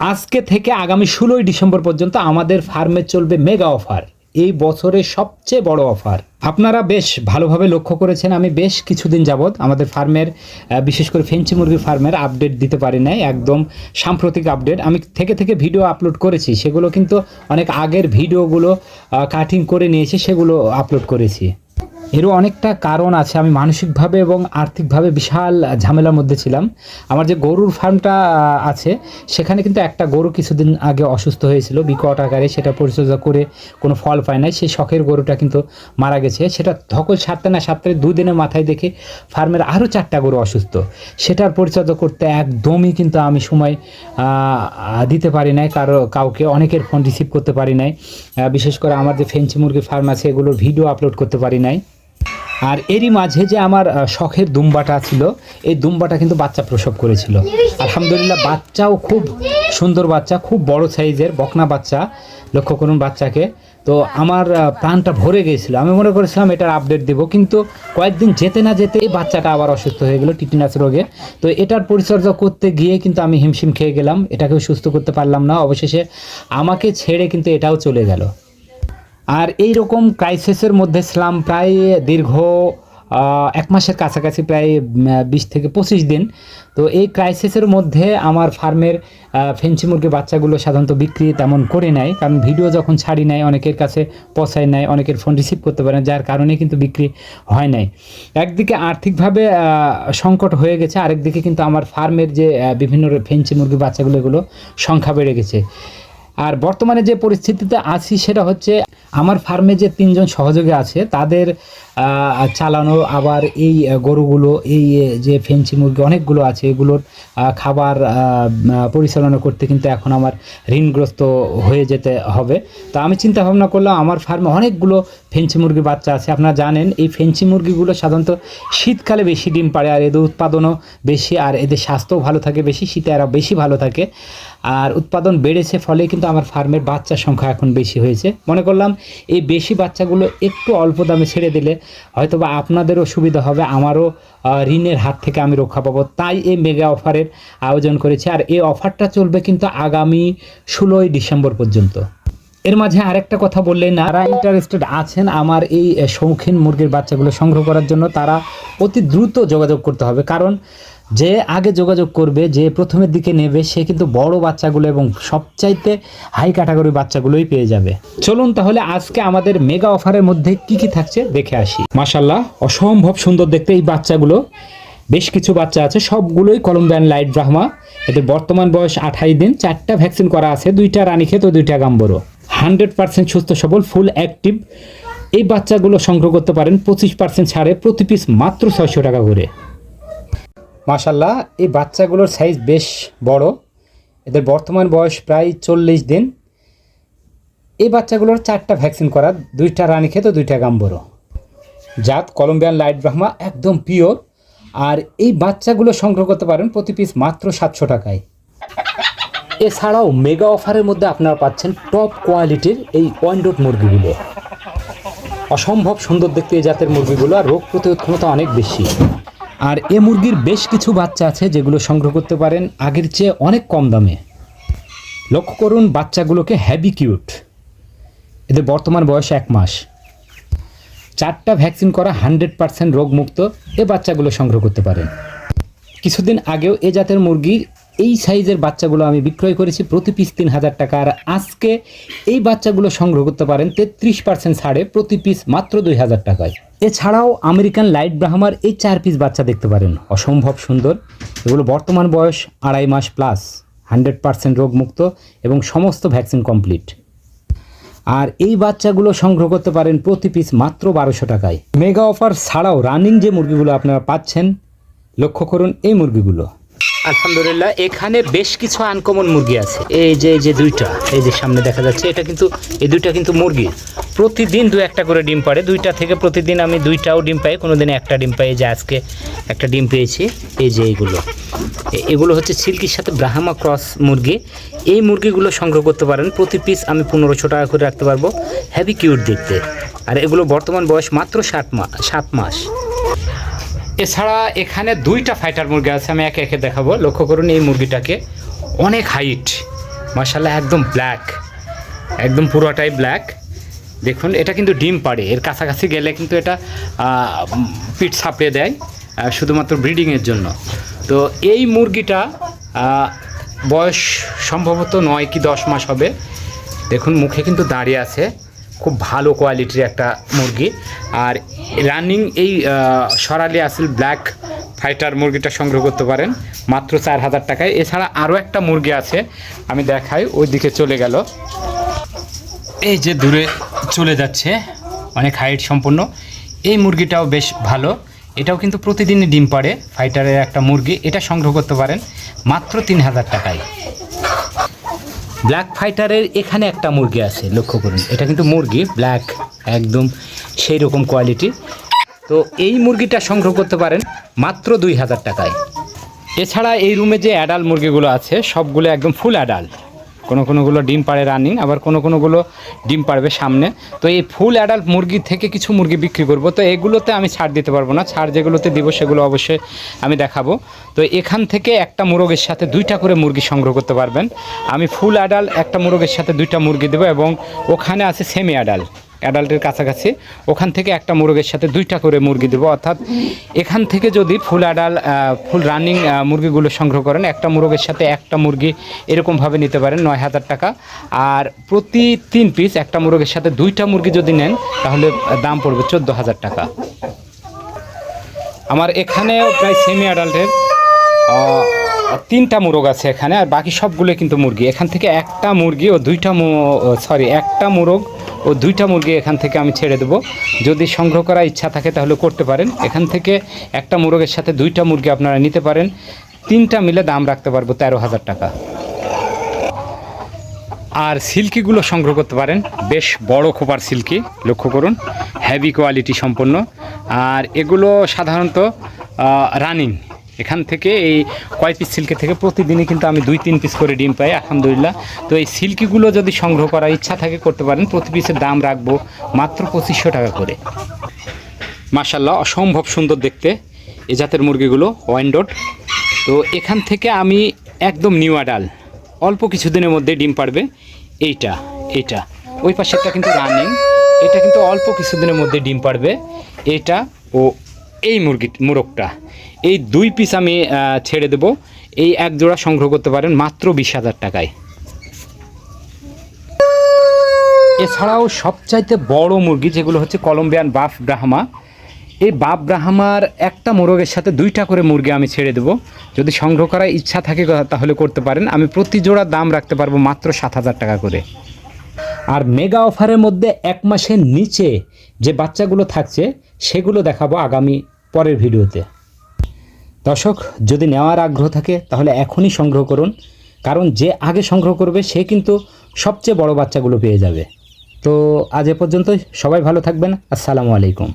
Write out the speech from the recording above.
আজকে থেকে আগামী ষোলোই ডিসেম্বর পর্যন্ত আমাদের ফার্মে চলবে মেগা অফার। এই বছরের সবচেয়ে বড় অফার। আপনারা বেশ ভালোভাবে লক্ষ্য করেছেন, আমি বেশ কিছুদিন যাবৎ আমাদের ফার্মের বিশেষ করে ফেঞ্চি মুরগির ফার্মের আপডেট দিতে পারি নাই, একদম সাম্প্রতিক আপডেট। আমি থেকে থেকে ভিডিও আপলোড করেছি, সেগুলো কিন্তু অনেক আগের ভিডিওগুলো কাটিং করে নিয়েছি, সেগুলো আপলোড করেছি। এরও অনেকটা কারণ আছে। আমি মানসিকভাবে এবং আর্থিকভাবে বিশাল ঝামেলার মধ্যে ছিলাম। আমার যে গরুর ফার্মটা আছে, সেখানে কিন্তু একটা গরু কিছুদিন আগে অসুস্থ হয়েছিল। বিকট আকারে সেটা পরিচর্যা করে কোনো ফল পায় নাই। সেই শখের গরুটা কিন্তু মারা গেছে। সেটা ধকল সারতে না সারতে দুদিনের মাথায় দেখে ফার্মের আরও চারটা গরু অসুস্থ। সেটার পরিচর্যা করতে একদমই কিন্তু আমি সময় দিতে পারি নাই। কারও, কাউকে অনেকের ফোন রিসিভ করতে পারি নাই। বিশেষ করে আমার যে ফেঞ্চি মুরগির ফার্ম আছে, এগুলোর ভিডিও আপলোড করতে পারি নাই। আর এরই মাঝে যে আমার শখের দুম্বাটা ছিল, এই দুম্বাটা কিন্তু বাচ্চা প্রসব করেছিল। আলহামদুলিল্লাহ, বাচ্চাও খুব সুন্দর বাচ্চা, খুব বড় সাইজের, বকনা বাচ্চা, লক্ষ্য করুন বাচ্চাকে। তো আমার প্রাণটা ভরে গিয়েছিল। আমি মনে করেছিলাম এটার আপডেট দেব, কিন্তু কয়েকদিন যেতে না যেতে এই বাচ্চাটা আবার অসুস্থ হয়ে গেল, টিটিনাস রোগে। তো এটার পরিচর্যা করতে গিয়ে কিন্তু আমি হিমশিম খেয়ে গেলাম। এটাকেও সুস্থ করতে পারলাম না। অবশেষে আমাকে ছেড়ে কিন্তু এটাও চলে গেল। আর এই রকম ক্রাইসিসের মধ্যে ছিলাম প্রায় দীর্ঘ এক মাসের কাছাকাছি, প্রায় বিশ থেকে পঁচিশ দিন। তো এই ক্রাইসিসের মধ্যে আমার ফার্মের ফেন্সি মুরগির বাচ্চাগুলো সাধারণত বিক্রি তেমন করে নেয় কারণ ভিডিও যখন ছাড়ি নাই, অনেকের কাছে পৌঁছায় নাই, অনেকের ফোন রিসিভ করতে পারে যার কারণে কিন্তু বিক্রি হয় নাই। একদিকে আর্থিকভাবে সংকট হয়ে গেছে, আরেকদিকে কিন্তু আমার ফার্মের যে বিভিন্ন ফেন্সি মুরগির বাচ্চাগুলো, এগুলো সংখ্যা বেড়ে গেছে। আর বর্তমানে যে পরিস্থিতিতে আছি সেটা হচ্ছে আমার ফার্মে যে তিনজন সহযোগী আছে তাদের চালানো আবার এই গরুগুলো, এই যে ফেন্সি মুরগি, অনেকগুলো আছে, এগুলোর খাবার পরিচালনা করতে কিন্তু এখন আমার ঋণগ্রস্ত হয়ে যেতে হবে। তো আমি চিন্তা ভাবনা করলাম, আমার ফার্মে অনেকগুলো ফেন্সি মুরগির বাচ্চা আছে। আপনারা জানেন, এই ফেন্সি মুরগিগুলো সাধারণত শীতকালে বেশি ডিম পাড়ে, আর এদের উৎপাদনও বেশি, আর এদের স্বাস্থ্যও ভালো থাকে বেশি, শীতে এরা বেশি ভালো থাকে। আর উৎপাদন বেড়েছে ফলে কিন্তু আমার ফার্মের বাচ্চার সংখ্যা এখন বেশি হয়েছে। মনে করলাম, এই বেশি বাচ্চাগুলো একটু অল্প দামে ছেড়ে দিলে হয়তো বা আপনাদেরও সুবিধা হবে, আমারও ঋণের হাত থেকে আমি রক্ষা পাবো। তাই এই মেগা অফারের আয়োজন করেছি আর এই অফারটা চলবে কিন্তু আগামী ষোলোই ডিসেম্বর পর্যন্ত। এর মাঝে আরেকটা কথা বললেন যারা ইন্টারেস্টেড আছেন আমার এই শৌখিন মুরগির বাচ্চাগুলো সংগ্রহ করার জন্য তারা অতি দ্রুত যোগাযোগ করতে হবে। কারণ যে আগে যোগাযোগ করবে, যে প্রথমের দিকে নেবে, সে কিন্তু বড় বাচ্চাগুলো এবং সবচাইতে হাই ক্যাটাগরি বাচ্চাগুলোই পেয়ে যাবে। চলুন তাহলে আজকে আমাদের মেগা অফারের মধ্যে কি কি থাকছে দেখে আসি। মাশাল্লাহ অসম্ভব সুন্দর দেখতে এই বাচ্চাগুলো। বেশ কিছু বাচ্চা আছে, সবগুলোই কলম্বিয়ান লাইট ব্রাহ্মা। এদের বর্তমান বয়স আঠাই দিন, চারটা ভ্যাকসিন করা আছে, দুইটা রানীক্ষেত ও দুইটা গাম্বরো। হান্ড্রেড পার্সেন্ট সুস্থ, সবল ফুল অ্যাক্টিভ এই বাচ্চাগুলো সংগ্রহ করতে পারেন পঁচিশ পার্সেন্ট ছাড়ে প্রতি পিস মাত্র ছয়শো টাকা করে। মাশাল্লাহ এই বাচ্চাগুলোর সাইজ বেশ বড়। এদের বর্তমান বয়স প্রায় চল্লিশ দিন। এই বাচ্চাগুলোর চারটা ভ্যাকসিন করা দুইটা রানীক্ষেত খেত দুইটা গাম্বরো। জাত কলম্বিয়ান লাইট ব্রাহ্মা একদম পিওর আর এই বাচ্চাগুলো সংগ্রহ করতে পারেন প্রতি পিস মাত্র সাতশো টাকায়। এছাড়াও মেগা অফারের মধ্যে আপনারা পাচ্ছেন টপ কোয়ালিটির এই পয়েন্টড মুরগিগুলো। অসম্ভব সুন্দর দেখতে এই জাতের মুরগিগুলো, আর রোগ প্রতিরোধ ক্ষমতা অনেক বেশি। আর এ মুরগির বেশ কিছু বাচ্চা আছে যেগুলো সংগ্রহ করতে পারেন আগের চেয়ে অনেক কম দামে। লক্ষ্য করুন, বাচ্চাগুলোকে হ্যাভি কিউট। এদের বর্তমান বয়স এক মাস। চারটা ভ্যাকসিন করা হান্ড্রেড পার্সেন্ট রোগমুক্ত এ বাচ্চাগুলো সংগ্রহ করতে পারেন। কিছুদিন আগেও এ জাতের মুরগির এই সাইজের বাচ্চাগুলো আমি বিক্রয় করেছি প্রতি পিস তিন হাজার টাকা। আর আজকে এই বাচ্চাগুলো সংগ্রহ করতে পারেন তেত্রিশ পার্সেন্ট ছাড়ে প্রতি পিস মাত্র দুই হাজার টাকায়। এছাড়াও আমেরিকান লাইট ব্রাহ্মার এই চার পিস বাচ্চা দেখতে পারেন। অসম্ভব সুন্দর। এগুলো বর্তমান বয়স আড়াই মাস প্লাস হান্ড্রেড পারসেন্ট রোগমুক্ত এবং সমস্ত ভ্যাকসিন কমপ্লিট আর এই বাচ্চাগুলো সংগ্রহ করতে পারেন প্রতি পিস মাত্র বারোশো টাকায়। মেগা অফার ছাড়াও রানিং যে মুরগিগুলো আপনারা পাচ্ছেন, লক্ষ্য করুন এই মুরগিগুলো। আলহামদুলিল্লাহ, এখানে বেশ কিছু আনকমন মুরগি আছে। এই যে এই যে দুইটা, এই যে সামনে দেখা যাচ্ছে, এটা কিন্তু, এই দুইটা কিন্তু মুরগি। প্রতিদিন দু একটা করে ডিম পাড়ে, দুইটা থেকে প্রতিদিন আমি দুইটাও ডিম পাই কোনো দিন একটা ডিম পাই যে আজকে একটা ডিম পেয়েছি, এই যে এইগুলো। এগুলো হচ্ছে সিল্কির সাথে ব্রাহ্মা ক্রস মুরগি। এই মুরগিগুলো সংগ্রহ করতে পারেন, প্রতি পিস আমি পনেরোশো টাকা করে রাখতে পারব হ্যাভি কিউট দেখতে। আর এগুলো বর্তমান বয়স মাত্র সাত মাস সাত মাস। এছাড়া এখানে দুইটা ফাইটার মুরগি আছে, আমি একে একে দেখাবো। লক্ষ্য করুন এই মুরগিটাকে অনেক হাইট মার্শাল্লাহ একদম ব্ল্যাক একদম পুরোটাই ব্ল্যাক দেখুন, এটা কিন্তু ডিম পাড়ে, এর কাছাকাছি গেলে কিন্তু এটা পিঠ ছাপড়ে দেয় শুধুমাত্র ব্রিডিংয়ের জন্য। তো এই মুরগিটা বয়স সম্ভবত নয় কি দশ মাস হবে। দেখুন, মুখে কিন্তু দাঁড়িয়ে আছে। খুব ভালো কোয়ালিটির একটা মুরগি। আর রানিং এই সরালি আসল ব্ল্যাক ফাইটার মুরগিটা সংগ্রহ করতে পারেন, মাত্র চার হাজার টাকায়। এছাড়া আরও একটা মুরগি আছে, আমি দেখাই ওই দিকে চলে গেল। এই যে দূরে চলে যাচ্ছে, অনেক হাইট সম্পন্ন। এই মুরগিটাও বেশ ভালো। এটাও কিন্তু প্রতিদিনই ডিম পাড়ে ফাইটারের একটা মুরগি। এটা সংগ্রহ করতে পারেন, মাত্র তিন হাজার টাকায়। ব্ল্যাক ফাইটারের এখানে একটা মুরগি আছে, লক্ষ্য করুন। এটা কিন্তু মুরগি ব্ল্যাক একদম সেই রকম কোয়ালিটি তো এই মুরগিটা সংগ্রহ করতে পারেন মাত্র দুই হাজার টাকায়। এছাড়া এই রুমে যে অ্যাডাল মুরগিগুলো আছে, সবগুলো একদম ফুল অ্যাডাল কোনো কোনোগুলো ডিম পাড়ে রানিং, আবার কোনো কোনোগুলো ডিম পাড়বে সামনে। তো এই ফুল অ্যাডাল্ট মুরগি থেকে কিছু মুরগি বিক্রি করব। তো এগুলোতে আমি ছাড় দিতে পারব না। ছাড় যেগুলোতে দিব সেগুলো অবশ্যই আমি দেখাবো। তো এখান থেকে একটা মুরগের সাথে দুইটা করে মুরগি সংগ্রহ করতে পারবেন। আমি ফুল অ্যাডাল্ট একটা মুরগের সাথে দুইটা মুরগি দেবো এবং ওখানে আছে সেমি অ্যাডাল অ্যাডাল্টের কাছাকাছি, ওখান থেকে একটা মুরগের সাথে দুইটা করে মুরগি দেবো। অর্থাৎ এখান থেকে যদি ফুল অ্যাডাল ফুল রানিং মুরগিগুলো সংগ্রহ করেন, একটা মুরগের সাথে একটা মুরগি এরকমভাবে নিতে পারেন, নয় হাজার টাকা। আর প্রতি তিন পিস একটা মুরগের সাথে দুইটা মুরগি যদি নেন, তাহলে দাম পড়বে চোদ্দ হাজার টাকা। আমার এখানেও প্রায় সেমি অ্যাডাল্টের তিনটা মুরগ আছে এখানে, আর বাকি সবগুলো কিন্তু মুরগি। এখান থেকে একটা মুরগি ও দুইটা সরি একটা মুরগ ও দুইটা মুরগি এখান থেকে আমি ছেড়ে দেবো। যদি সংগ্রহ করার ইচ্ছা থাকে তাহলে করতে পারেন। এখান থেকে একটা মুরগের সাথে দুইটা মুরগি আপনারা নিতে পারেন। তিনটা মিলে দাম রাখতে পারব তেরো হাজার টাকা। আর সিল্কিগুলো সংগ্রহ করতে পারেন। বেশ বড় খোপার সিল্কি, লক্ষ্য করুন। হেভি কোয়ালিটি সম্পন্ন। আর এগুলো সাধারণত রানিং এখান থেকে এই কয় পিস সিল্কি থেকে প্রতিদিনই কিন্তু আমি দুই, তিন পিস করে ডিম পাই, আলহামদুলিল্লাহ। তো এই সিল্কিগুলো যদি সংগ্রহ করার ইচ্ছা থাকে, করতে পারেন। প্রতি পিসের দাম রাখব মাত্র পঁচিশশো টাকা করে। মাশাল্লাহ অসম্ভব সুন্দর দেখতে এ জাতের মুরগিগুলো ওয়াইন্ডোড তো এখান থেকে আমি একদম নিউ আডাল অল্প কিছুদিনের মধ্যে ডিম পারবে। এইটা এইটা। ওই পাশেরটা কিন্তু রানিং এটা কিন্তু অল্প কিছুদিনের মধ্যে ডিম পারবে। এটা ও এই মুরগি, মোরগটা। এই দুই পিস আমি ছেড়ে দেব। এই এক জোড়া সংগ্রহ করতে পারেন মাত্র বিশ হাজার টাকায়। এছাড়াও সবচাইতে বড় মুরগি যেগুলো হচ্ছে কলম্বিয়ান বাফ ব্রাহ্মা। এই বাপ ব্রাহ্মার একটা মোরগের সাথে দুইটা করে মুরগি আমি ছেড়ে দেবো। যদি সংগ্রহ করার ইচ্ছা থাকে তাহলে করতে পারেন। আমি প্রতি জোড়া দাম রাখতে পারব মাত্র সাত হাজার টাকা করে। আর মেগা অফারের মধ্যে এক মাসের নিচে যে বাচ্চাগুলো থাকছে, সেগুলো দেখাবো আগামী পরের ভিডিওতে। দর্শক, যদি নেওয়ার আগ্রহ থাকে, তাহলে এখনই সংগ্রহ করুন। কারণ যে আগে সংগ্রহ করবে, সে কিন্তু সবচেয়ে বড় বাচ্চাগুলো পেয়ে যাবে। তো আজ এ পর্যন্ত সবাই ভালো থাকবেন। আসসালামু আলাইকুম।